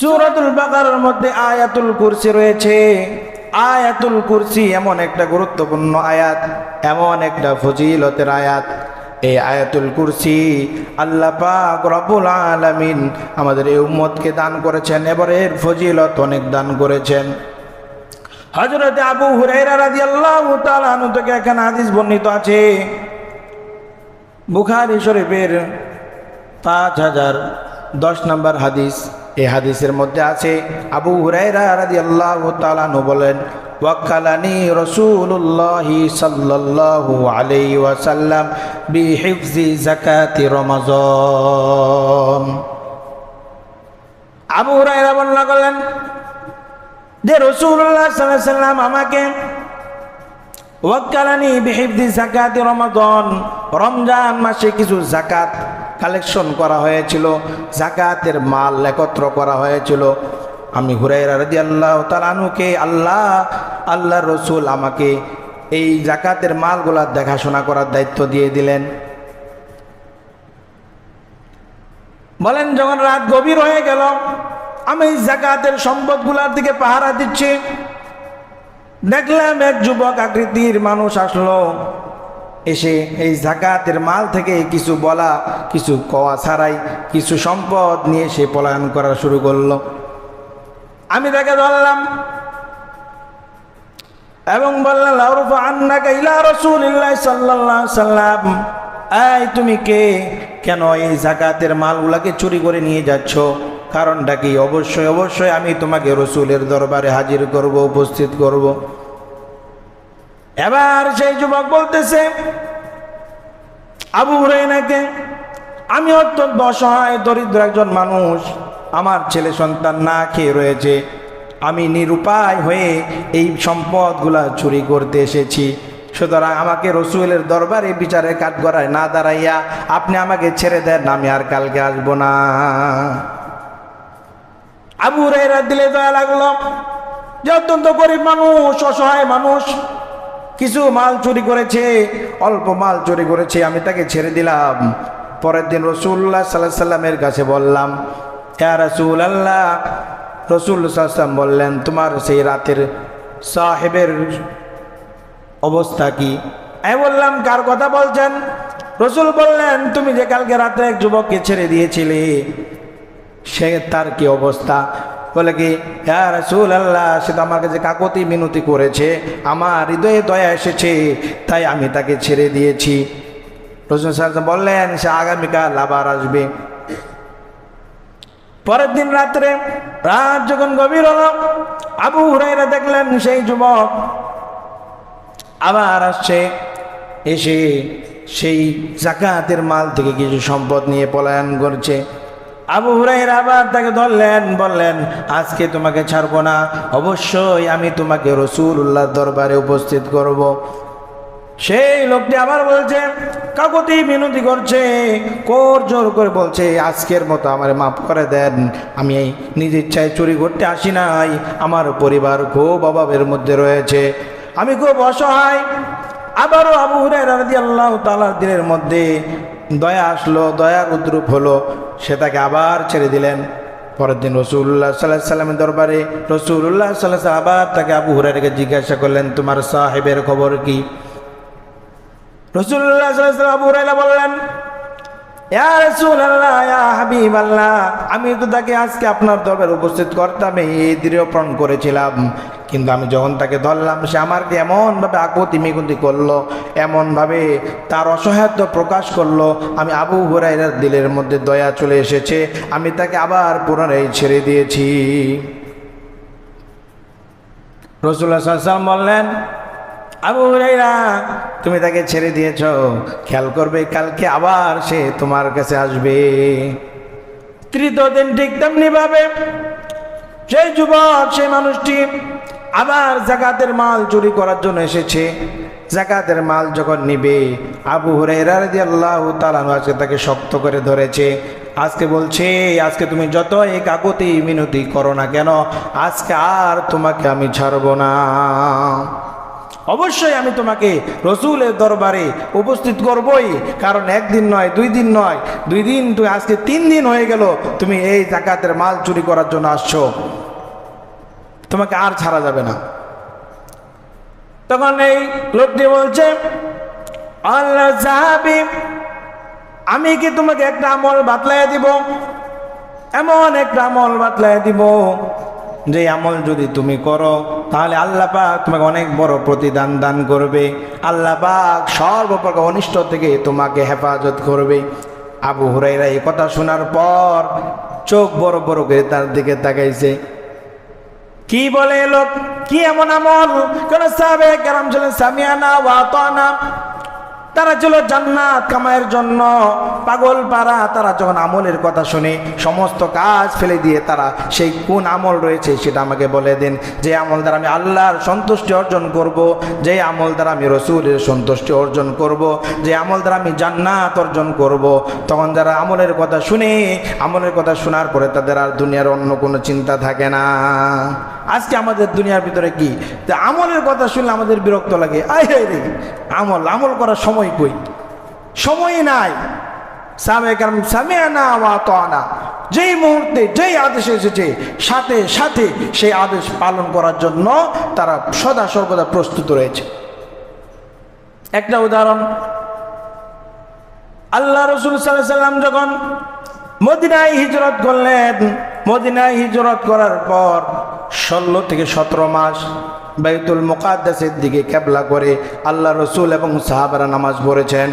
সুরাতুল বাকারার মধ্যে আয়াতুল কুরসি রয়েছে। আয়াতুল কুরসি এমন একটা গুরুত্বপূর্ণ আয়াত, এমন একটা ফজিলতের আয়াত। এই আয়াতুল কুরসি আল্লাহ পাক রব্বুল আলামিন আমাদের এই উম্মতকে দান করেছেন এবার এর ফজিলত অনেক দান করেছেন। হজরত আবু হুরাইরা তাআলা আনহু থেকে এখানে হাদিস বর্ণিত আছে। বুখারী শরীফের পাঁচ হাজার দশ নম্বর হাদিস। এই হাদিসের মধ্যে আছে, আবু হুরাইরা রাদিয়াল্লাহু তাআলা আনহু বলেন, ওয়াক্কালানি রাসূলুল্লাহি সাল্লাল্লাহু আলাইহি ওয়াসাল্লাম বিহিফজি যাকাতি রমাজান। আবু হুরাইরা বর্ণনা করলেন যে রসুল্লাহ সাল্লাম আমাকে, ওয়াক্কালানি বিহিফদি জাকাতি রমাদান রমজান মাসে কিছু জাকাত কালেকশন করা হয়েছিল, জাকাতের মাল একত্র করা হয়েছিল। আমি হুরাইরা রাদি আল্লাহ তালানুকে আল্লাহ আল্লাহ রসুল আমাকে এই জাকাতের মালগুলার দেখাশোনা করার দায়িত্ব দিয়ে দিলেন। বলেন, যখন রাত গভীর হয়ে গেল, আমি জাকাতের সম্পদগুলার দিকে পাহারা দিচ্ছি। দেখলাম এক যুবক আকৃতির মানুষ আসলো। এসে এই জাকাতের মাল থেকে কিছু বলা, কিছু কওয়া ছাড়াই কিছু সম্পদ নিয়ে সে পলায়ন করা শুরু করল। আমি তাকে ধরলাম এবং বললাম এই, তুমি কে? কেন এই জাকাতের মালগুলাকে চুরি করে নিয়ে যাচ্ছ? কারণটা কি? অবশ্যই অবশ্যই আমি তোমাকে রসুলের দরবারে হাজির করব, উপস্থিত করব। এবার সেই যুবক বলতেছে, আবু হুরাইনাকে আমি অত্যন্ত অসহায়, দরিদ্র একজন মানুষ, আমার ছেলে সন্তান না খেয়ে রয়েছে, আমি নিরুপায় হয়ে এই সম্পদগুলা চুরি করতে এসেছি। সুতরাং আমাকে রসুলের দরবারে বিচারে কাঠগড়ায় না দাঁড়াইয়া আপনি আমাকে ছেড়ে দেন, আমি আর কালকে আসব না। আবু হুরাইরা দিলে দয়া লাগল যে অত্যন্ত গরিব মানুষ, অসহায় মানুষ কিছু মাল চুরি করেছে, অল্প মাল চুরি করেছে, আমি তাকে ছেড়ে দিলাম। পরের দিন রসুল্লাহ সাল্লাহ সাল্লামের কাছে বললাম হ্যাঁ রসুল আল্লাহ রসুল সাল্লাম বললেন, তোমার সেই রাতের সাহেবের অবস্থা কি? আমি বললাম, কার কথা বলছেন? রসুল বললেন, তুমি যে কালকে রাতে এক যুবককে ছেড়ে দিয়েছিলে, সে তার কি অবস্থা? বলে কি হ্যাঁ রসুল আল্লাহ সে তো আমার কাছে কাকতি মিনতি করেছে, আমার হৃদয়ে দয়া এসেছে, তাই আমি তাকে ছেড়ে দিয়েছি। রসুল সাহেব বললেন, সে আগামীকাল আবার আসবে। পরের দিন রাত্রে রাত যখন গভীর হল, আবু হুরাইরা দেখলেন সেই যুবক আবার আসছে, এসে সেই জাকাতের মাল থেকে কিছু সম্পদ নিয়ে পলায়ন করছে। আবু হুরাইরা আবার তাকে ধরলেন, বললেন, আজকে তোমাকে ছাড়বো না। অবশ্যই আমি তোমাকে রসুল উল্লাহর দরবারে উপস্থিত করব। সেই লোকটি আবার বলছে কাকতি মিনতি করছে, কোর জোর করে বলছে, আজকের মতো আমার মাফ করে দেন। আমি এই নিজ ইচ্ছায় চুরি করতে আসি নাই। আমার পরিবার খুব অভাবের মধ্যে রয়েছে। আমি খুব অসহায়। আবারও আবু হুরাইরা আল্লাহ তাআলার দিনের মধ্যে দয়া আসলো দয়ার উদ্রূপ হলো, সে তাকে আবার ছেড়ে দিলেন। পরের দিন রসুল্লাহ সাল্লাহ সাল্লামের দরবারে রসুল্লাহ সাল্লাহ আবার তাকে আবু হুরাইরাকে জিজ্ঞাসা করলেন, তোমার সাহেবের খবর কি? রসুল্লাহ সাল্লাহ আবু হুরাইরা বললেন আমি তো তাকে আজকে আপনার দরবারে উপস্থিত করতাম এই দৃঢ়প্রণ করেছিলাম। কিন্তু আমি যখন তাকে ধরলাম, সে আমাকে এমনভাবে আকতি মিকুতি করল, এমনভাবে তার অসহায়ত্ব প্রকাশ করল, আমি আবু হুরাইরার দিলের মধ্যে দয়া চলে এসেছে, আমি তাকে আবার পুনরায় ছেড়ে দিয়েছি। রসুল্লাহ সাল্লাম বললেন, আবু হুরাইরা তুমি তাকে ছেড়ে দিয়েছ, খেয়াল করবে, কালকে আবার সে তোমার কাছে আসবে। তৃতীয় দিন ঠিক তেমনি ভাবে সেই যুবক, সেই মানুষটি আবার জাকাতের মাল চুরি করার জন্য এসেছে। জাকাতের মাল যখন নিবে, আবু হুরাইরা আল্লাহ তাআলা আজকে তাকে শক্ত করে ধরেছে। আজকে বলছে, আজকে তুমি যত এই কাকতি মিনতি করো না কেন, আজকে আর তোমাকে আমি ছাড়বো না। অবশ্যই আমি তোমাকে রসুলের দরবারে উপস্থিত করবই, কারণ একদিন নয়, দুই দিন নয়, দুই দিন তুমি আজকে তিন দিন হয়ে গেল, তুমি এই জাকাতের মাল চুরি করার জন্য আসছো। তোমাকে আর ছাড়া যাবে না। তখন এই লোকটি বলছে, আল্লাহ সাহাবি আমি কি তোমাকে একটা আমল বাতলাই দিব? এমন একটা আমল বাতলাই দিব যে আমল যদি তুমি করো, তাহলে আল্লাহ পাক তোমাকে অনেক বড় প্রতিদান দান করবে। আল্লাহ পাক সর্বপ্রকার অনিষ্ট থেকে তোমাকে হেফাজত করবে। আবু হুরাইরা এই কথা শোনার পর চোখ বড় বড় করে তার দিকে তাকাইছে। কি বলে লোক? কি এমন আমল? কোন সাহাবে কেরাম ছিলেন সামিয়ানা ওয়াতানা তারা ছিল জান্নাত কামায়ের জন্য। পাগল পারা তারা যখন আমলের কথা শুনে সমস্ত কাজ ফেলে দিয়ে তারা সেই কোন আমল রয়েছে সেটা আমাকে বলে দিন। যে আমল দ্বারা আমি আল্লাহর সন্তুষ্টি অর্জন করব, যে আমল দ্বারা আমি রসুলের সন্তুষ্টি অর্জন করব, যে আমল দ্বারা আমি জান্নাত অর্জন করব। তখন যারা আমলের কথা শুনে, আমলের কথা শোনার পরে তাদের আর দুনিয়ার অন্য কোনো চিন্তা থাকে না। আজকে আমাদের দুনিয়ার ভিতরে কি? আমলের কথা শুনলে আমাদের বিরক্ত লাগে। আমল আমল করার সময় কই? সময় নাই। সাবেকার সামিয়ানা ওয়া তানা। যেই মুহূর্তে, যেই আদেশ এসেছে, সাথে সাথে সেই আদেশ পালন করার জন্য তারা সদা সর্বদা প্রস্তুত রয়েছে। একটা উদাহরণ, আল্লাহ রসুল সাল্লাম যখন মদিনায় হিজরত করলেন, মদিনায় হিজরত করার পর ষোলো থেকে সতেরো মাস বাইতুল মোকাদ্দাসের দিকে ক্যাবলা করে আল্লাহ রসুল এবং সাহাবারা নামাজ পড়েছেন।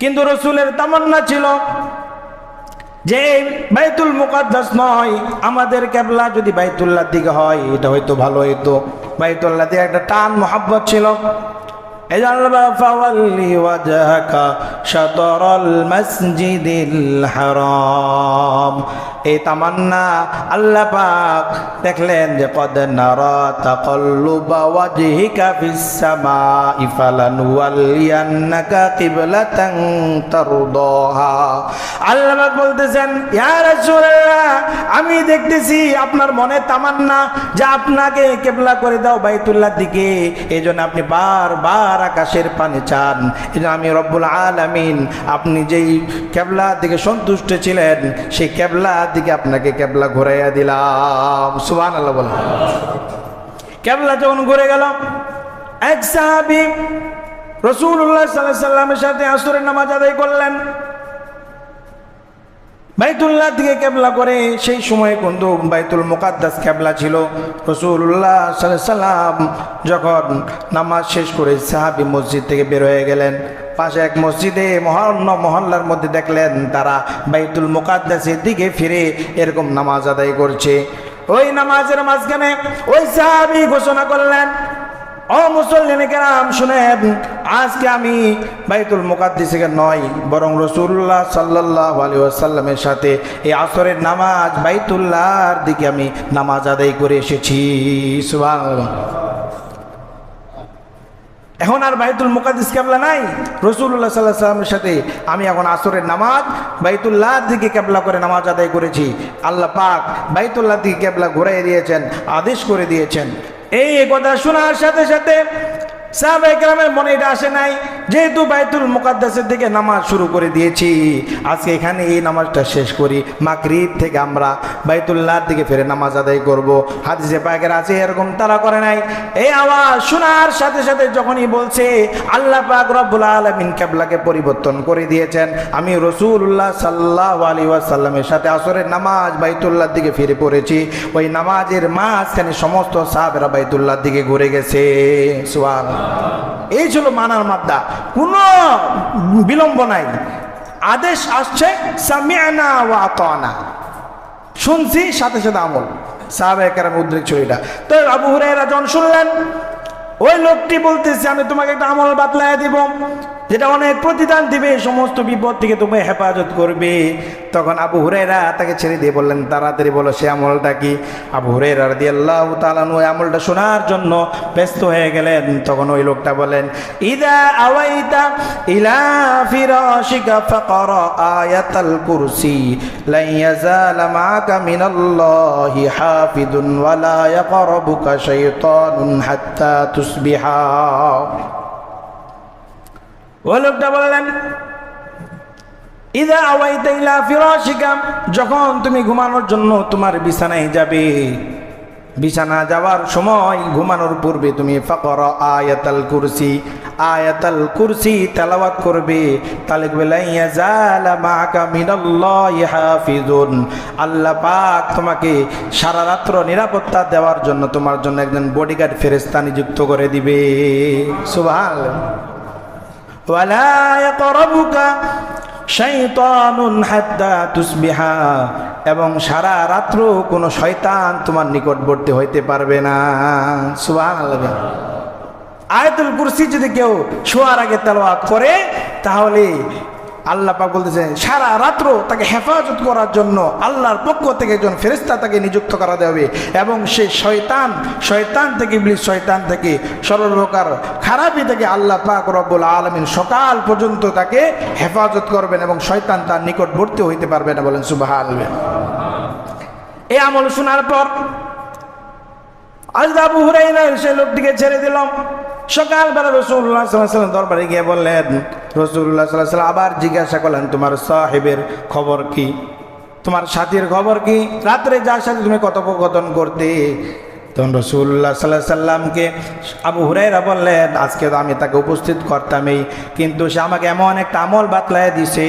কিন্তু রসুলের তামান্না ছিল যে বাইতুল মুকাদ্দাস নয়, আমাদের ক্যাবলা যদি বাইতুল্লার দিকে হয়, এটা হয়তো ভালো হইতো। বাইতুল্লাহ দিকে একটা টান মোহাব্বত ছিল। হারাম। এই তামান্না, আল্লাহ পাক দেখলেন যে, কদ নারা তাকাল্লুবা ওয়াজহিকা ফিস সামাই ফালানুওয়াল্লিয়ান্নাকা কিবলাতান তারদাহা। আল্লাহ পাক বলতেছেন, ইয়া রাসূলুল্লাহ আমি দেখতেছি আপনার মনে তামান্না যে আপনাকে কেবলা করে দাও বাইতুল্লাহ দিকে। এই জন্য আপনি বারবার আকাশের পানি চান। এজন্য আমি রব্বুল আলামিন, আপনি যেই কেবলা দিকে সন্তুষ্ট ছিলেন, সেই কেবলা দিকে আপনাকে কেবলা ঘুরাইয়া দিলাম। সুবান আল্লাহ বলেন। কেবলা যখন ঘুরে গেল, এক সাহাবি রসুল্লাহ সাল্লাহ সাল্লামের সাথে আসরের নামাজ আদায় করলেন। বাইতুল্লাহ দিকে ক্যাবলা করে, সেই সময় কিন্তু বাইতুল মুকাদ্দাস ক্যাবলা ছিল। রসুল্লাহ সাল্লাম যখন নামাজ শেষ করে সাহাবি মসজিদ থেকে বের হয়ে গেলেন, পাশে এক মসজিদে মহান্ন মহল্লার মধ্যে দেখলেন তারা বাইতুল মুকাদ্দাসের দিকে ফিরে এরকম নামাজ আদায় করছে। ওই নামাজের মাঝখানে ওই সাহাবি ঘোষণা করলেন কেরাম, শুনেন, আজকে আমি বাইতুল নয়, বরং রসুল্লাহ সাল্লাহ আলী আসাল্লামের সাথে এই আসরের নামাজ বাইতুল্লাহর দিকে আমি নামাজ আদায় করে এসেছি। এখন আর বাইতুল মুকাদ্দিস নাই রসুল্লাহ সাল্লাহ সাল্লামের সাথে আমি এখন আসরের নামাজ বাইতুল্লাহর দিকে কেবলা করে নামাজ আদায় করেছি। আল্লাহ পাক বাইতুল্লাহ দিকে কেবলা ঘুরাই দিয়েছেন, আদেশ করে দিয়েছেন। এই কথা শোনার সাথে সাথে সাহাবাহামের মনে এটা আসে নাই। যেহেতু বাইতুল মুকাদ্দাসের দিকে নামাজ শুরু করে দিয়েছি, আজকে এখানে এই নামাজটা শেষ করি। মাগরিব থেকে আমরা বাইতুল্লাহর দিকে ফিরে নামাজ আদায় করব। হাদিসে পাকের আছে, এরকম তারা করে নাই। এই আওয়াজ শোনার সাথে সাথে যখনই বলছে, আল্লাহ পাক রব্বুল আলমিন কেবলাকে পরিবর্তন করে দিয়েছেন। আমি রসুল্লাহ সাল্লাহ আলী ওয়াসাল্লামের সাথে আসরের নামাজ বাইতুল্লাহর দিকে ফিরে পড়েছি। ওই নামাজের মাঝখানে সমস্ত সাহাবেরা বাইতুল্লাহর দিকে ঘুরে গেছে। সোয়াল এই ছিল মানার মাদ্দা। কোনো বিলম্ব নাই। আদেশ আসছে শুনছি সাথে সাথে আমল। সাহাবাহাম উদ্রেক ছড়িটা তো আবু হুরাইরা যখন শুনলেন ওই লোকটি বলতেছে, আমি তোমাকে একটা আমল বাতলায় দিব, যেটা অনেক প্রতিদান দিবে সমস্ত বিপদ থেকে তুমি হেফাজত করবে। তখন আবু হুরেরা তাকে ছেড়ে দিয়ে বললেন, তাড়াতাড়ি বলো, সে আমলটা কি? আবু হুরেরা দিয়ে আল্লাহ তালানু ওই আমলটা শোনার জন্য ব্যস্ত হয়ে গেলেন। তখন ওই লোকটা বলেন ইদা আওয়াইতা ইলা ফিরাশিকা ফাকরা আয়াতাল কুরসি লাই ইয়াজাল মাআকা মিনাল্লাহি হাফিজুন ওয়ালা ইয়াকরাবুকা শাইতানুন হাত্তা ফিরাশিকা যখন তুমি ঘুমানোর জন্য তোমার বিছানায় যাবে বিছানা যাওয়ার সময় ঘুমানোর পূর্বে তুমি ফকর আয়াতাল কুরসি আয়াতাল কুরসি তেলাওয়াত করবে। তাহলে আল্লাহ পাক তোমাকে সারা রাত্র নিরাপত্তা দেওয়ার জন্য তোমার জন্য একজন বডিগার্ড ফেরেস্তা নিযুক্ত করে দিবে। সুবহানাল্লাহ। ওয়ালা এবং সারা রাত্র কোনো শয়তান তোমার নিকটবর্তী হইতে পারবে না। আয়তুল কুরসি যদি কেউ শোয়ার আগে তেলাওয়াত করে, তাহলে আল্লাহ পাক বলতেছেন সারা রাত্র তাকে হেফাজত করার জন্য আল্লাহর পক্ষ থেকে একজন ফেরেস্তা তাকে নিযুক্ত করা দেবে এবং সে শয়তান শয়তান থেকে ইবলিস, শয়তান থেকে সর্বপ্রকার খারাপি থেকে আল্লাহ পাক রব্বুল আলমিন সকাল পর্যন্ত তাকে হেফাজত করবেন এবং শয়তান তার নিকটবর্তী হইতে পারবে না বলেন সুবাহ এই আমল শোনার পর আজ আবু হুরাইরা সে লোকটিকে ছেড়ে দিলাম সকালবেলা রসুল্লাহ দরবারে গিয়ে বললেন রসুল্লাহ সাল্লাহ সাল্লাম আবার জিজ্ঞাসা করলেন, তোমার সাহেবের খবর কি? তোমার সাথীর খবর কি? রাত্রে যার সাথে তুমি কথোপকথন করতে তখন রসুল্লাহ সাল্লাহ সাল্লামকে আবু হুরাইরা বললেন, আজকে তো আমি তাকে উপস্থিত করতামই, কিন্তু সে আমাকে এমন একটা আমল বাতলায় দিছে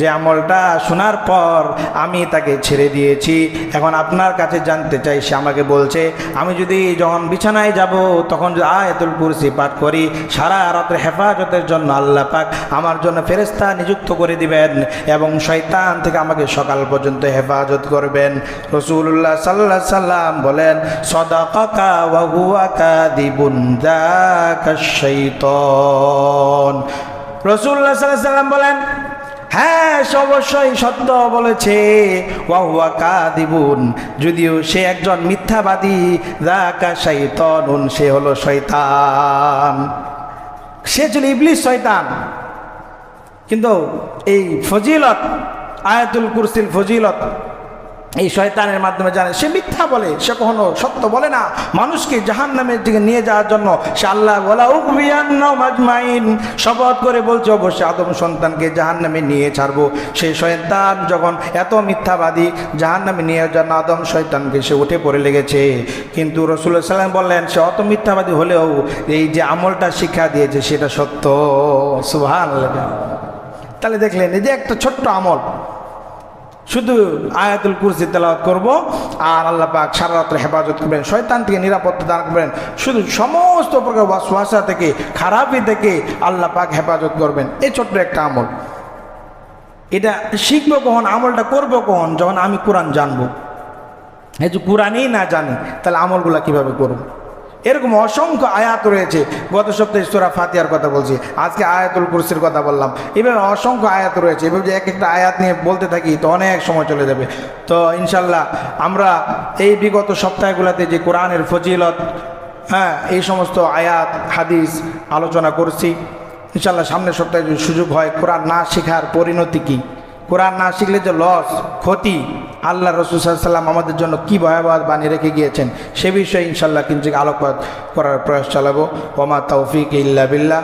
যে আমলটা শোনার পর আমি তাকে ছেড়ে দিয়েছি। এখন আপনার কাছে জানতে চাই, সে আমাকে বলছে, আমি যদি যখন বিছানায় যাব, তখন আয়াতুল কুরসি পাঠ করি, সারা রাত্রে হেফাজতের জন্য আল্লাহ পাক আমার জন্য ফেরেস্তা নিযুক্ত করে দিবেন এবং শয়তান থেকে আমাকে সকাল পর্যন্ত হেফাজত করবেন। রসুল্লাহ সাল্লাহ সাল্লাম বলেন সদা সাদাকাকা বলেন হ্যাঁ সে অবশ্যই সত্য বলেছে। যদিও সে একজন মিথ্যাবাদী রাকা শৈতনুন সে হলো শয়তান। সে ছিল ইবলিস শয়তান। কিন্তু এই ফজিলত, আয়াতুল কুরসিল ফজিলত এই শয়তানের মাধ্যমে জানে। সে মিথ্যা বলে, সে কখনো সত্য বলে না। মানুষকে জাহান নামের দিকে নিয়ে যাওয়ার জন্য সে আল্লাহ বলা মাজমাইন শপথ করে বলছে, অবশ্যই আদম সন্তানকে জাহান নামে নিয়ে ছাড়বো। সেই শয়তান যখন এত মিথ্যাবাদী জাহান নামে নিয়ে যান আদম শয়তানকে সে উঠে পড়ে লেগেছে। কিন্তু রসুল্লাহ সাল্লাম বললেন, সে অত মিথ্যাবাদী হলেও এই যে আমলটা শিক্ষা দিয়েছে, সেটা সত্য। সুভান তাহলে দেখলেন, এই যে একটা ছোট্ট আমল শুধু আয়াতুল কুরসি তেলাওয়াত করব, আর আল্লাহ পাক সারা রাত্রে হেফাজত করবেন, শয়তান থেকে নিরাপত্তা দান করবেন, শুধু সমস্ত প্রকার ওয়াসওয়াসা থেকে, খারাপি থেকে আল্লাহ পাক হেফাজত করবেন। এই ছোট্ট একটা আমল। এটা শিখব কখন, আমলটা করব কখন, যখন আমি কোরআন জানব। এই যে কোরআনই না জানি, তাহলে আমলগুলা কীভাবে করব? এরকম অসংখ্য আয়াত রয়েছে। গত সপ্তাহে সোরা ফাতিয়ার কথা বলছি। আজকে আয়াতুল কুরসির কথা বললাম। এভাবে অসংখ্য আয়াত রয়েছে। এভাবে এক একটা আয়াত নিয়ে বলতে থাকি, তো অনেক সময় চলে যাবে। তো ইনশাল্লাহ আমরা এই বিগত সপ্তাহগুলোতে যে কোরআনের ফজিলত হ্যাঁ এই সমস্ত আয়াত, হাদিস আলোচনা করছি। ইনশাল্লাহ সামনের সপ্তাহে যদি সুযোগ হয়, কোরআন না শেখার পরিণতি কী? কোরআন না শিখলে যে লস ক্ষতি, আল্লাহ রসুল সাল্লাম আমাদের জন্য কি ভয়াবহ বানিয়ে রেখে গিয়েছেন, সে বিষয়ে ইনশাল্লাহ কিন্তু আলোকপাত করার প্রয়াস চালাবো। ওমা তৌফিক ইল্লা বিল্লাহ।